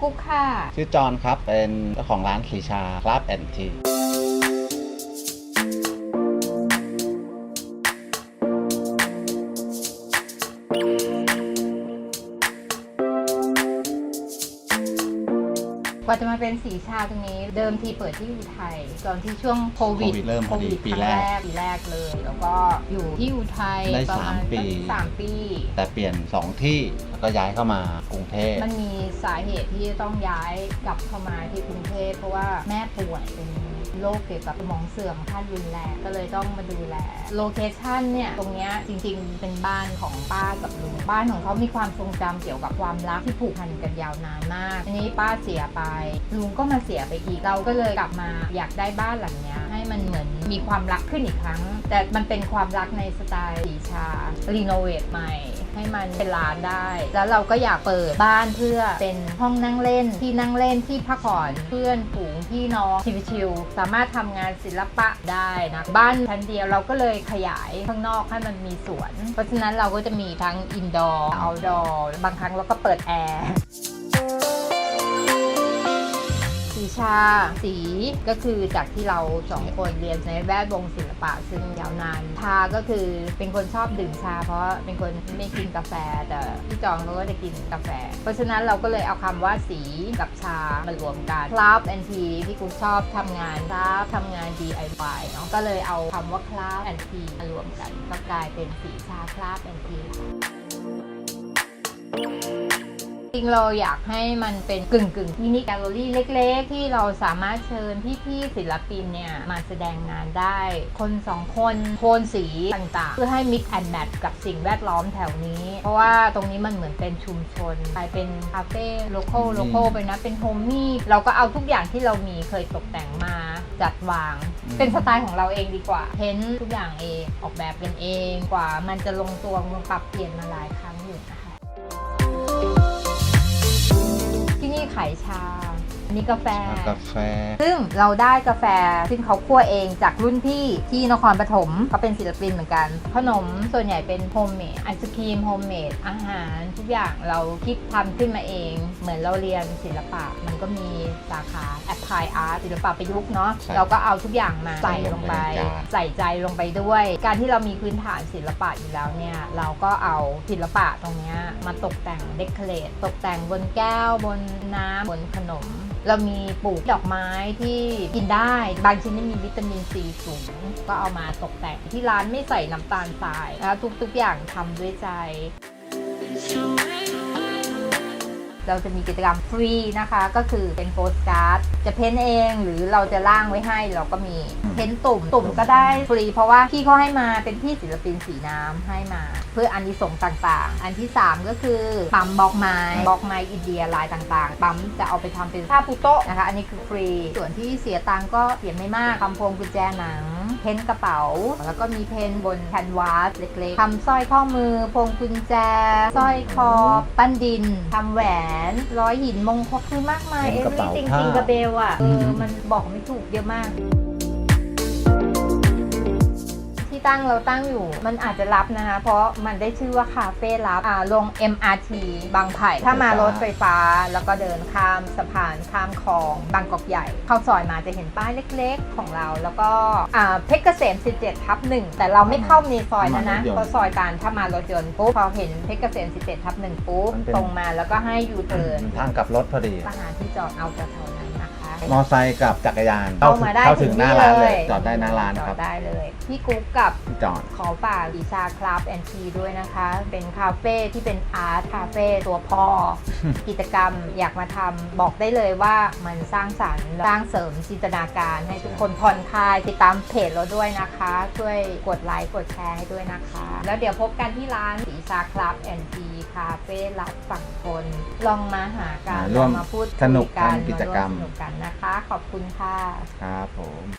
กุ๊กค่ะ ชื่อจอนครับ เป็นเจ้าของร้านสีชาครับแอนที กว่าจะมาเป็นสีชาตรงนี้เดิมทีเปิดที่อุทัยตอนที่ช่วงโควิดโควิดเริ่มพอดีโควิดปีครั้งแรกแรกปีแรกเลย แล้วก็อยู่ที่อุทัยได้ประมาณสามปีสามปี แต่เปลี่ยน 2 ที่แล้วก็ย้ายเข้ามากรุงเทพ มันมีสาเหตุที่จะต้องย้ายกลับเข้ามาที่กรุงเทพเพราะว่าแม่ป่วยเป็น โรคเกี่ยวกับสมองเสื่อมขั้นรุนแรงก็เลยต้องมาดูแลโลเคชันเนี่ยตรงเนี้ยจริงๆ เป็นบ้านของป้ากับลุงบ้านของเขามีความทรงจำเกี่ยวกับความรักที่ผูกพันกันยาวนานมากอันนี้ป้าเสียไปลุงก็มาเสียไปอีกเราก็เลยกลับมาอยากได้บ้านหลังเนี้ย มันเหมือนมีความรักขึ้นอีกครั้ง แต่มันเป็นความรักในสไตล์สีชา รีโนเวทใหม่ ให้มันเป็นร้านได้ แล้วเราก็อยากเปิดบ้านเพื่อเป็นห้องนั่งเล่นที่นั่งเล่นที่พักผ่อนเพื่อนฝูงพี่น้องชิวๆสามารถทำงานศิลปะได้นะบ้านชั้นเดียวเราก็เลยขยายข้างนอกให้มันมีสวน เพราะฉะนั้นเราก็จะมีทั้งอินดอร์เอาดอร์บางครั้งเราก็เปิดแอร์ สีชา สีก็คือจากที่เราสองคนเรียนในแวดวงศิลปะซึ่งยาวนาน ชาก็คือเป็นคนชอบดื่มชา เพราะเป็นคนไม่กินกาแฟแต่พี่จองเขาก็จะกินกาแฟ เพราะฉะนั้นเราก็เลยเอาคำว่าสีกับชามารวมกันคลับแอนทีที่กูชอบทำงานคลับทำงาน DIY เนาะก็เลยเอาคำว่าคลับแอนทีมารวมกันก็กลายเป็นสีชาคลับแอนทีค่ะ ริงเราอยากให้มันเป็นกึ่งกึ่งมินิแกลเลอรี่เล็กๆ ที่เราสามารถเชิญพี่ๆศิลปินเนี่ยมาแสดงงานได้ คนสองคนโทนสีต่างๆ เพื่อให้ mix and match กับสิ่งแวดล้อมแถวนี้ เพราะว่าตรงนี้มันเหมือนเป็นชุมชนกลายเป็นคาเฟ่โลโก้โลโก้ไปนะเป็นโฮมมี่เราก็เอาทุกอย่างที่เรามีเคยตกแต่งมาจัดวางอืมเป็นสไตล์ของเราเองดีกว่าเพ้นท์ทุกอย่างเองออกแบบกันเองกว่า มันจะลงตัวมันปรับเปลี่ยนมาหลายครั้งอยู่นะคะ ขายชา มีกาแฟ กาแฟ ซึ่งเราได้กาแฟซึ่งเขาคั่วเองจากรุ่นพี่ที่นครปฐมเขาเป็นศิลปินเหมือนกัน ขนมส่วนใหญ่เป็นโฮมเมดไอศครีมโฮมเมดอาหารทุกอย่างเราคิดทำขึ้นมาเอง เหมือนเราเรียนศิลปะ มันก็มีสาขา Apply Art ศิลปะประยุกต์เนาะใช่เราก็เอาทุกอย่างมาใส่ลงไป ใส่ลงไปในจาน ใส่ใจลงไปด้วย การที่เรามีพื้นฐานศิลปะอยู่แล้วเนี่ย เราก็เอาศิลปะตรงเนี้ยมาตกแต่งเดคอเรทตกแต่งบนแก้วบนน้ำบนขนม เรามีปลูกดอกไม้ที่กินได้ บางชนิดมีวิตามินซีสูง ก็เอามาตกแต่งที่ร้านไม่ใส่น้ำตาลทรายแล้วทุกๆอย่างทำด้วยใจ เราจะมีกิจกรรมฟรีนะคะ ก็คือเป็นโปสการ์ด จะเพ้นเองหรือเราจะร่างไว้ให้เราก็มีเพ้นตุ่มตุ่มก็ได้ฟรี เพราะว่าพี่เขาให้มาเป็นพี่ศิลปินสีน้ำให้มา พื่ออันนี้ส่งส์ต่างๆ อันที่ 3 ก็คือปั๊มบล็อกไม้บล็อกไม้อินเดียลายต่างๆ ปั๊มจะเอาไปทำเป็นผ้าปูโต๊ะนะคะ อันนี้คือฟรี ส่วนที่เสียตังค์ก็เสียไม่มากทำพวงกุญแจหนัง เพ้นกระเป๋า แล้วก็มีเพ้นบนแคนวาสเล็กๆทำสร้อยข้อมือ พวงกุญแจสร้อยคอ ปั้นดินทำแหวน ร้อยหินมงคลคือมากมายเพ้เอนกระวิเป๋าจริงผ้าจริงกระเบลอะเอออืมมันบอกไม่ถูกเยอะมาก ที่ตั้งเราตั้งอยู่ มันอาจจะรับนะคะ เพราะมันได้ชื่อว่าคาเฟ่รับอ่าลง MRT บางไผ่ ถ้ามารถไฟฟ้าแล้วก็เดินข้ามสะพานข้ามคลองบางกอกใหญ่ เข้าซอยมาจะเห็นป้ายเล็กๆของเรา แล้วก็อ่าเพชรเกษม 17 ทับหนึ่งแต่เราไม่เข้าในซอยนะนะมารถยนต์เพราะซอยการถ้ามารถยนต์ปุ๊บพอเห็นเพชรเกษม 17 ทับหนึ่งปุ๊บมันเป็น ตรงมาแล้วก็ให้ยูเทิร์นทางกลับรถพอดีก็หาที่จอดเอากระเท่านั้นนะคะ มอไซค์กับจักรยานเข้ามาได้เข้าถึงหน้าร้านเลยที่จอดได้หน้าร้านจคอรัดบได้เลย พี่กุ๊กกับพี่จอห์นขอฝากดิชาคลับแอนทีด้วยนะคะ เป็นคาเฟ่ที่เป็นอาร์ตคาเฟ่ตัวพ่อ กิจกรรมอยากมาทำบอกได้เลยว่ามันสร้างสรรค์สร้างเสริมจินตนาการให้ทุกคนผ่อนคลายติดตามเพจเราด้วยนะคะ ช่วยกดไลค์กดแชร์ให้ด้วยนะคะ แล้วเดี๋ยวพบกันที่ร้านสีชาคลับแอนทีคาเฟ่รับฝั่งคนลองมาหากันร่วมลองมาพูดคุยสนุกกันทำกิจกรรมาร่วสนุกกันนะคะ ขอบคุณค่ะ ครับผม